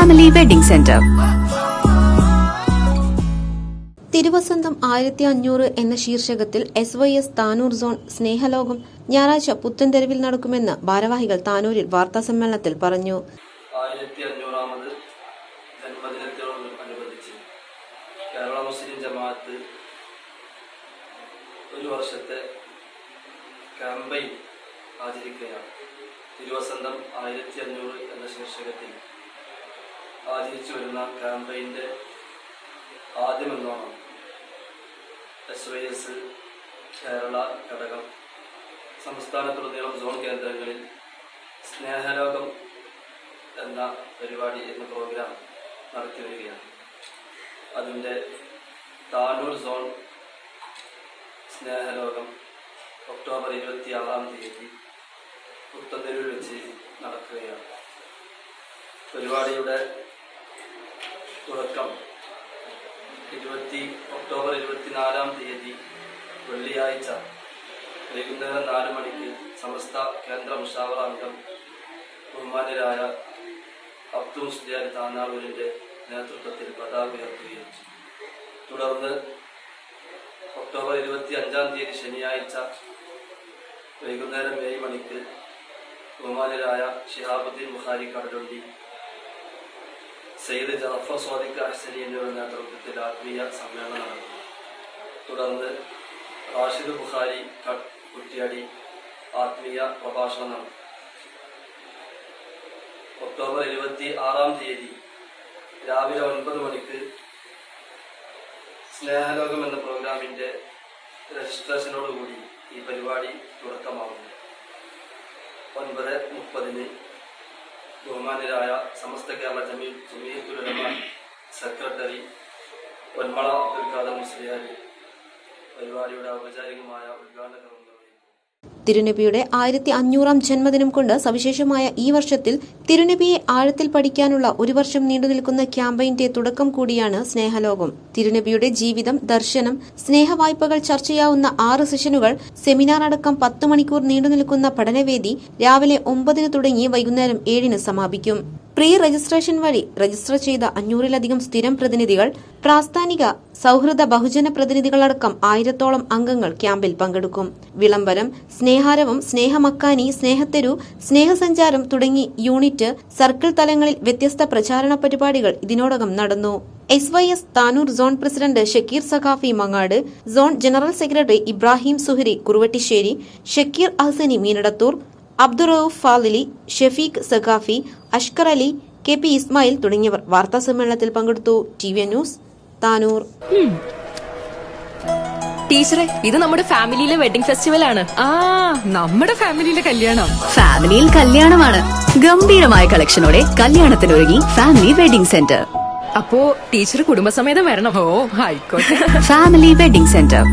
Family wedding centre തിരുവസന്തം ആയിരത്തി അഞ്ഞൂറ് എന്ന ശീർഷകത്തിൽ S Y S Tanur zone സ്നേഹലോകം ഞായറാഴ്ച പുത്തൻതെരുവിൽ നടക്കുമെന്ന് ഭാരവാഹികൾ താനൂരിൽ വാർത്താ സമ്മേളനത്തിൽ പറഞ്ഞു. ജന്മദിനത്തോടനുബന്ധിച്ച് കേരള മുസ്ലിം ജമാഅത്ത് ഒരു വർഷത്തെ ക്യാമ്പയിൻ ആചരിക്കുകയാണ്. തിരുവസന്തം ആയിരത്തി അഞ്ഞൂറ് എന്ന ശീർഷകത്തിൽ ആചരിച്ചു വരുന്ന ക്യാമ്പയിന്റെ ആദ്യമെന്നോണം. എസ് വൈ എസ് കേരള ഘടകം. സംസ്ഥാനത്തുടനീളം സോൺ കേന്ദ്രങ്ങളിൽ സ്നേഹലോകം എന്ന പരിപാടി എന്ന പ്രോഗ്രാം നടത്തി വരികയാണ്. അതിന്റെ താനൂർ സോൺ സ്നേഹലോകം ഒക്ടോബർ ഇരുപത്തി ആറാം തീയതി പുത്തന്തെരുവിൽ വെച്ച് നടക്കുകയാണ്. പരിപാടിയുടെ തുടക്കം. ഇരുപത്തി ഒക്ടോബർ ഇരുപത്തിനാലാം തീയതി വെള്ളിയാഴ്ച വൈകുന്നേരം നാല് മണിക്ക് സമസ്ത കേന്ദ്ര മുഷാവറ അംഗം ബഹുമാന്യരായ അബ്ദുൾ സുജാൻ താനാളൂരിന്റെ നേതൃത്വത്തിൽ പതാക ഉയർത്തുകയും തുടർന്ന് ഒക്ടോബർ ഇരുപത്തി അഞ്ചാം തീയതി ശനിയാഴ്ച വൈകുന്നേരം ഏഴ് മണിക്ക് ബഹുമാന്യരായ ഷിഹാബുദ്ദീൻ മുഹാരി കടലുണ്ടി സയ്യിദ് ജാഫർ സ്വാദിഖ് അഹ്സലി എന്നിവരുടെ നേതൃത്വത്തിൽ ആത്മീയ സമ്മേളനം നടന്നു. തുടർന്ന് റാഷിദ് ബുഖാരി കുറ്റ്യാടി ആത്മീയ പ്രഭാഷണം നടന്നു. ഒക്ടോബർ ഇരുപത്തി ആറാം തീയതി രാവിലെ ഒൻപത് മണിക്ക് സ്നേഹലോകം എന്ന പ്രോഗ്രാമിന്റെ രജിസ്ട്രേഷനോടുകൂടി ഈ പരിപാടി തുടക്കമാകുന്നു. ഒൻപത് മുപ്പതിന് ബഹുമാന്യരായ സമസ്ത കേരള ജമീ ജമീയത്തുലമ സെക്രട്ടറി പൊന്മള അബ്ദുൽ മുസ്ലിയാരി പരിപാടിയുടെ ഔപചാരികമായ ഉദ്ഘാടന തിരുനബിയുടെ ആയിരത്തി അഞ്ഞൂറാം ജന്മദിനം കൊണ്ട് സവിശേഷമായ ഈ വർഷത്തിൽ തിരുനബിയെ ആഴത്തിൽ പഠിക്കാനുള്ള ഒരു വർഷം നീണ്ടുനിൽക്കുന്ന ക്യാമ്പയിന്റെ തുടക്കം കൂടിയാണ് സ്നേഹലോകം. തിരുനബിയുടെ ജീവിതം ദർശനം സ്നേഹവായ്പകൾ ചർച്ചയാവുന്ന ആറ് സെഷനുകൾ സെമിനാർ അടക്കം പത്ത് മണിക്കൂർ നീണ്ടുനിൽക്കുന്ന പഠനവേദി രാവിലെ ഒമ്പതിന് തുടങ്ങി വൈകുന്നേരം ഏഴിന് സമാപിക്കും. പ്രീ രജിസ്ട്രേഷൻ വഴി രജിസ്റ്റർ ചെയ്ത അഞ്ഞൂറിലധികം സ്ഥിരം പ്രതിനിധികൾ പ്രാസ്ഥാനിക സൗഹൃദ ബഹുജന പ്രതിനിധികളടക്കം ആയിരത്തോളം അംഗങ്ങൾ ക്യാമ്പിൽ പങ്കെടുക്കും. വിളംബരം സ്നേഹാരവം സ്നേഹമക്കാനി സ്നേഹത്തെരു സ്നേഹസഞ്ചാരം തുടങ്ങി യൂണിറ്റ് സർക്കിൾ തലങ്ങളിൽ വ്യത്യസ്ത പ്രചാരണ പരിപാടികൾ ഇതിനോടകം നടന്നു. S Y S Tanur zone president Shakir Saqafi Mangad zone general secretary Ibrahim Suhri Kuruvattisseri Shakir Ahsani Meenadathur Abdurauf Fadili Shefeeq Saqafi Ashkar Ali K P Ismail തുടങ്ങിയവർ വാർത്താ സമ്മേളനത്തിൽ പങ്കെടുത്തു. T V news Tanur. ടീച്ചറെ ഇത് നമ്മുടെ ഫാമിലിയിലെ wedding festival ആണ്. ആ നമ്മുടെ ഫാമിലിയിലെ കല്യാണം. ഫാമിലിയിൽ കല്യാണമാണ്. ഗംഭീരമായ കളക്ഷനോടെ കല്യാണത്തിനൊരുങ്ങി ഫാമിലി വെഡിംഗ് സെന്റർ. അപ്പോ ടീച്ചർ കുടുംബസമേതം വരണം. ഓ ആയിക്കോട്ടെ. Family wedding centre.